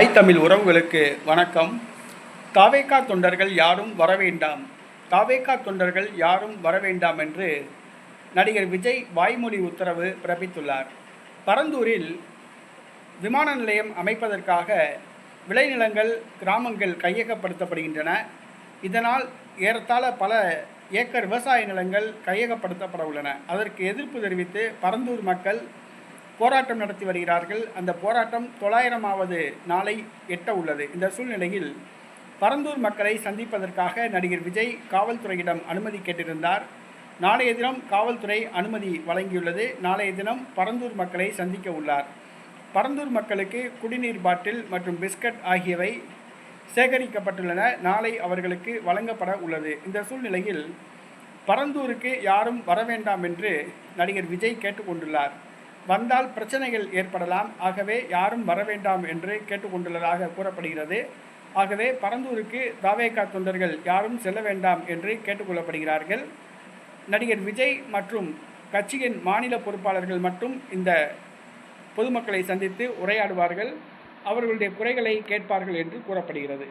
தாய் தமிழ் உறவுகளுக்கு வணக்கம். தாவேகா தொண்டர்கள் யாரும் வரவேண்டாம் தாவேக்கா தொண்டர்கள் யாரும் வரவேண்டாம் என்று நடிகர் விஜய் வாய்மொழி உத்தரவு பிறப்பித்துள்ளார். பரந்தூரில் விமான நிலையம் அமைப்பதற்காக விளைநிலங்கள் கிராமங்கள் கையகப்படுத்தப்படுகின்றன. இதனால் ஏறத்தாழ பல ஏக்கர் விவசாய நிலங்கள் கையகப்படுத்தப்பட உள்ளன. அதற்கு எதிர்ப்பு தெரிவித்து பரந்தூர் மக்கள் போராட்டம் நடத்தி வருகிறார்கள். அந்த போராட்டம் தொள்ளாயிரமாவது நாளை எட்ட உள்ளது. இந்த சூழ்நிலையில் பரந்தூர் மக்களை சந்திப்பதற்காக நடிகர் விஜய் காவல்துறையிடம் அனுமதி கேட்டிருந்தார். நாளைய தினம் காவல்துறை அனுமதி வழங்கியுள்ளது. நாளைய தினம் பரந்தூர் மக்களை சந்திக்க உள்ளார். பரந்தூர் மக்களுக்கு குடிநீர் பாட்டில் மற்றும் பிஸ்கட் ஆகியவை சேகரிக்கப்பட்டுள்ளன. நாளை அவர்களுக்கு வழங்கப்பட உள்ளது. இந்த சூழ்நிலையில் பரந்தூருக்கு யாரும் வர வேண்டாம் என்று நடிகர் விஜய் கேட்டுக்கொண்டுள்ளார். வந்தால் பிரச்சனைகள் ஏற்படலாம். ஆகவே யாரும் வர வேண்டாம் என்று கேட்டுக்கொண்டுள்ளதாக கூறப்படுகிறது. ஆகவே பரந்தூருக்கு தாவேகா தொண்டர்கள் யாரும் செல்ல வேண்டாம் என்று கேட்டுக்கொள்ளப்படுகிறார்கள். நடிகர் விஜய் மற்றும் கட்சியின் மாநில பொறுப்பாளர்கள் மட்டும் இந்த பொதுமக்களை சந்தித்து உரையாடுவார்கள். அவர்களுடைய குறைகளை கேட்பார்கள் என்று கூறப்படுகிறது.